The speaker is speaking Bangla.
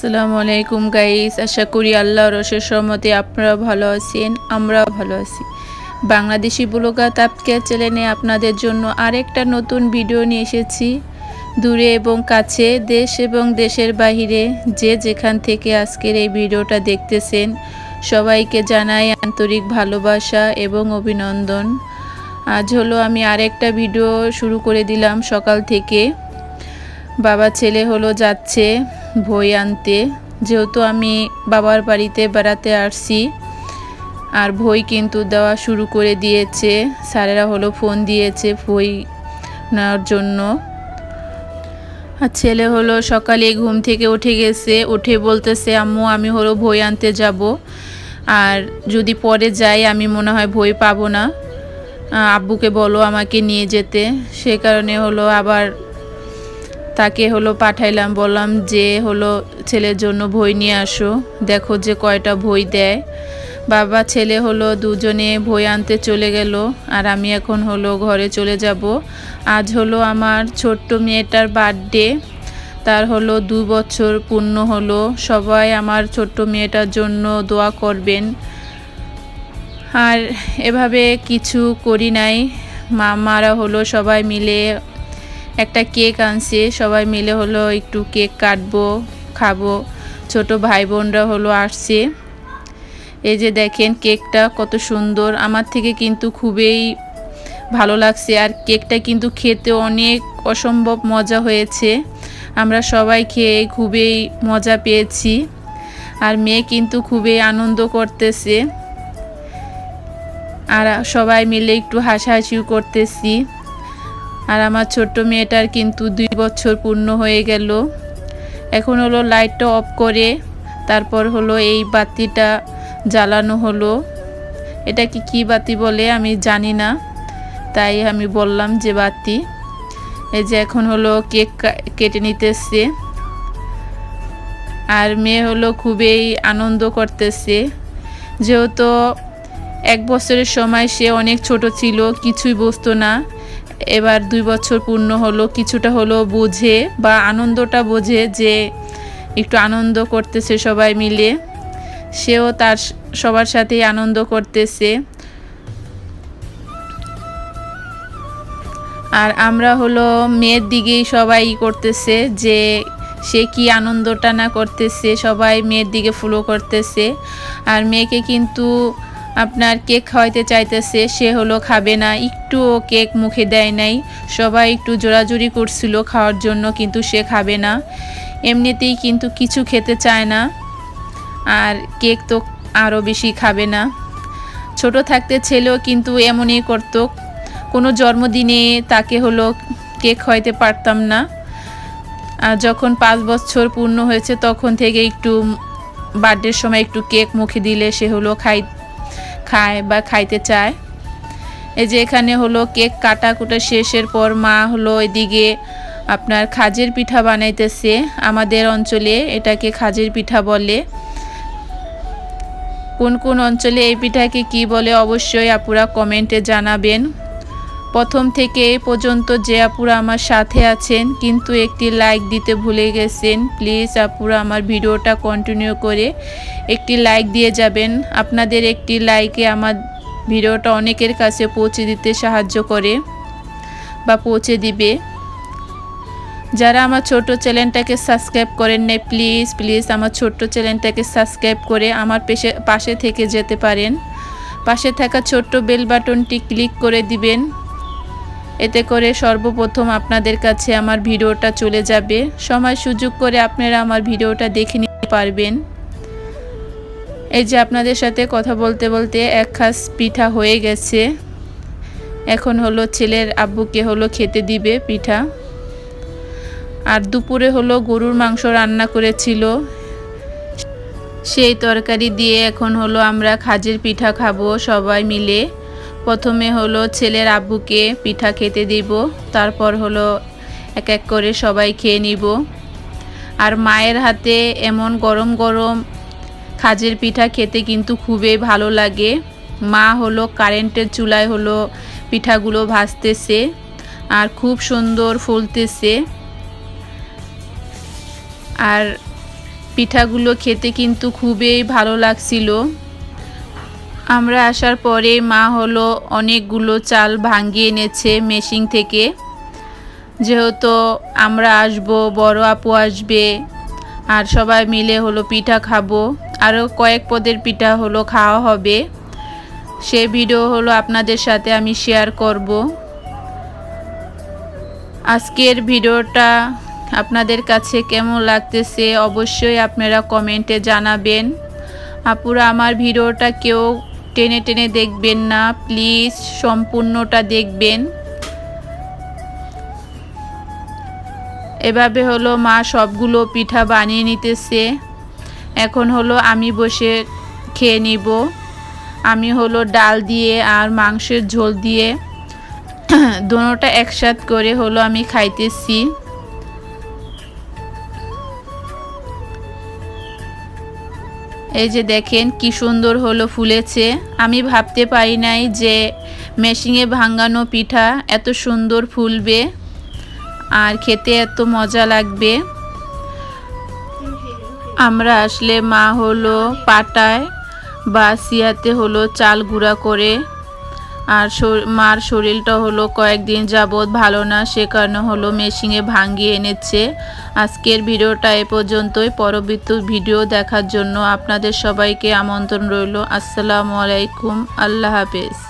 আসসালামু আলাইকুম গাইস আশা করি আল্লাহ রসের সম্মতে আপনারা ভালো আছেন, আমরাও ভালো আছি। বাংলাদেশি ব্লগা তাপকে চ্যানেলে আপনাদের জন্য আরেকটা নতুন ভিডিও নিয়ে এসেছি। দূরে এবং কাছে, দেশ এবং দেশের বাহিরে যে যেখান থেকে আজকের এই ভিডিওটা দেখতেছেন, সবাইকে জানাই আন্তরিক ভালোবাসা এবং অভিনন্দন। আজ হলো আমি আরেকটা ভিডিও শুরু করে দিলাম সকাল থেকে। বাবা ছেলে হলো যাচ্ছে। বই আনতে। যেহেতু আমি বাবার বাড়িতে বেড়াতে আসছি, আর বই কিন্তু দেওয়া শুরু করে দিয়েছে। স্যারেরা হলো ফোন দিয়েছে বই নেওয়ার জন্য। আর ছেলে হলো সকালে ঘুম থেকে উঠে গেছে, উঠে বলতেছে, আম্মু, আমি হলো বই আনতে যাব। আর যদি পরে যাই, আমি মনে হয় বই পাবো না। আব্বুকে বলো আমাকে নিয়ে যেতে। সে কারণে হলো আবার তাকে হলো পাঠাইলাম, বললাম যে হলো ছেলের জন্য বই নিয়ে আসো। দেখো যে কয়টা বই দেয়। বাবা, ছেলে হলো দুজনে বই আনতে চলে গেল আর আমি এখন হলো ঘরে চলে যাব। আজ হলো আমার ছোট্ট মেয়েটার বার্থডে। তার হলো দু বছর পূর্ণ হলো। সবাই আমার ছোট্ট মেয়েটার জন্য দোয়া করবেন। আর এভাবে কিছু করি নাই। মামারা হলো সবাই মিলে একটা কেক আনছে, সবাই মিলে হলো একটু কেক কাটবো, খাব। ছোট ভাই বোনরা হলো আসছে। এই যে দেখেন কেকটা কত সুন্দর, আমার থেকে কিন্তু খুবই ভালো লাগছে। আর কেকটা কিন্তু খেতে অনেক অসম্ভব মজা হয়েছে। আমরা সবাই খেয়ে খুবই মজা পেয়েছি। আর মেয়ে কিন্তু খুবই আনন্দ করতেছে। আর সবাই মিলে একটু হাসাহাসিও করতেছি। আর আমার ছোট্ট মেয়েটার কিন্তু দুই বছর পূর্ণ হয়ে গেল। এখন হলো লাইটটা অফ করে তারপর হলো এই বাতিটা জ্বালানো হলো। এটা কি, কী বাতি বলে আমি জানি না, তাই আমি বললাম যে বাতি। এই যে এখন হলো কেক কেটে নিতেছে। আর মেয়ে হলো খুবই আনন্দ করতেছে। যেহেতু এক বছরের সময় সে অনেক ছোট ছিল, কিছুই বুঝতো না। এবার দুই বছর পূর্ণ হলো, কিছুটা হলো বোঝে বা আনন্দটা বোঝে যে একটু আনন্দ করতেছে সবাই মিলে। সেও তার সবার সাথেই আনন্দ করতেছে। আর আমরা হলো মেয়ের দিকেই সবাই করতেছে যে সে কি আনন্দটা না করতেছে, সবাই মেয়ের দিকে ফলো করতেছে। আর মেয়েকে কিন্তু আপনার কেক খাওয়াইতে চাইতেছে, সে হলো খাবে না। একটুও কেক মুখে দেয় নাই। সবাই একটু জোরাজুরি করছিল খাওয়ার জন্য, কিন্তু সে খাবে না। এমনিতেই কিন্তু কিছু খেতে চায় না। আর কেক তো আরও বেশি খাবে না। ছোট থাকতে ছেলেও কিন্তু এমনই করতো। কোনো জন্মদিনে তাকে হলো কেক খাওয়াইতে পারতাম না। আর যখন পাঁচ বছর পূর্ণ হয়েছে, তখন থেকে একটু বার্থডের সময় একটু কেক মুখে দিলে সে হলো খাই খায় বা খাইতে চায়। এই যে এখানে হলো কেক কাটা কুটা শেষের পর মা হলো এদিকে আপনার খাজের পিঠা বানাইতেছে। আমাদের অঞ্চলে এটাকে খাজের পিঠা বলে। কোন কোন অঞ্চলে এই পিঠাকে কি বলে অবশ্যই আপুরা কমেন্টে জানাবেন। প্রথম থেকে এই পর্যন্ত যে আপুরা আমার সাথে আছেন, কিন্তু একটি লাইক দিতে ভুলে গেছেন। প্লিজ আপুরা আমার ভিডিওটা কন্টিনিউ করে একটি লাইক দিয়ে যাবেন। আপনাদের একটি লাইকে আমার ভিডিওটা অনেকের কাছে পৌঁছে দিতে সাহায্য করে বা পৌঁছে দিবে। যারা আমার ছোট চ্যানেলটাকে সাবস্ক্রাইব করেন নাই প্লিজ প্লিজ আমার ছোট্ট চ্যানেলটাকে সাবস্ক্রাইব করে আমার পেশে, পাশে থেকে যেতে পারেন। পাশে থাকা ছোট্ট বেল বাটনটি ক্লিক করে দিবেন। এতে করে সর্বপ্রথম আপনাদের কাছে আমার ভিডিওটা চলে যাবে। সময় সুযোগ করে আপনারা আমার ভিডিওটা দেখে নিতে পারবেন। এই যে আপনাদের সাথে কথা বলতে বলতে এক খাস পিঠা হয়ে গেছে। এখন হলো ছেলের আব্বুকে হলো খেতে দিবে পিঠা। আর দুপুরে হলো গরুর মাংস রান্না করেছিল। সেই তরকারি দিয়ে এখন হলো আমরা খাজের পিঠা খাব সবাই মিলে। প্রথমে হলো ছেলের আব্বুকে পিঠা খেতে দিব, তারপর হলো এক এক করে সবাই খেয়ে নিব। আর মায়ের হাতে এমন গরম গরম খাজের পিঠা খেতে কিন্তু খুবই ভালো লাগে। মা হলো কারেন্টের চুলায় হলো পিঠাগুলো ভাজতেছে আর খুব সুন্দর ফুলতেছে। আর পিঠাগুলো খেতে কিন্তু খুবই ভালো লাগছিল। আমরা আসার পরে মা হলো অনেকগুলো চাল ভাঙিয়ে এনেছে মেশিন থেকে। যেহেতু আমরা আসব, বড় আপু আসবে, আর সবাই মিলে হলো পিঠা খাব। আরও কয়েক পদের পিঠা হলো খাওয়া হবে। সে ভিডিও হলো আপনাদের সাথে আমি শেয়ার করব। আজকের ভিডিওটা আপনাদের কাছে কেমন লাগতেছে অবশ্যই আপনারা কমেন্টে জানাবেন। আপুরা, আমার ভিডিওটা কেউ টেনে টেনে দেখবেন না, প্লিজ সম্পূর্ণটা দেখবেন। এভাবে হলো মা সবগুলো পিঠা বানিয়ে নিতেছে। এখন হলো আমি বসে খেয়ে নিব। আমি হলো ডাল দিয়ে আর মাংসের ঝোল দিয়ে। দোনোটা একসাথ করে হলো আমি খাইতেছি। এই যে দেখেন কি সুন্দর হলো ফুলেছে। আমি ভাবতে পারি নাই যে মেশিনে ভাঙানো পিঠা এত সুন্দর ফুলবে আর খেতে এত মজা লাগবে। আমরা আসলে মা হলো পাটায় বা সিয়াতে হলো চাল গুঁড়া করে আর মার শরীরটা হলো কয়েকদিন যাবৎ ভালো না, সে কারণে হলো মেশিনে ভাঙিয়ে এনেছে। আজকের ভিডিওটা এ পর্যন্তই। পরবর্তী ভিডিও দেখার জন্য আপনাদের সবাইকে আমন্ত্রণ রইল। আসসালামু আলাইকুম। আল্লাহ হাফেজ।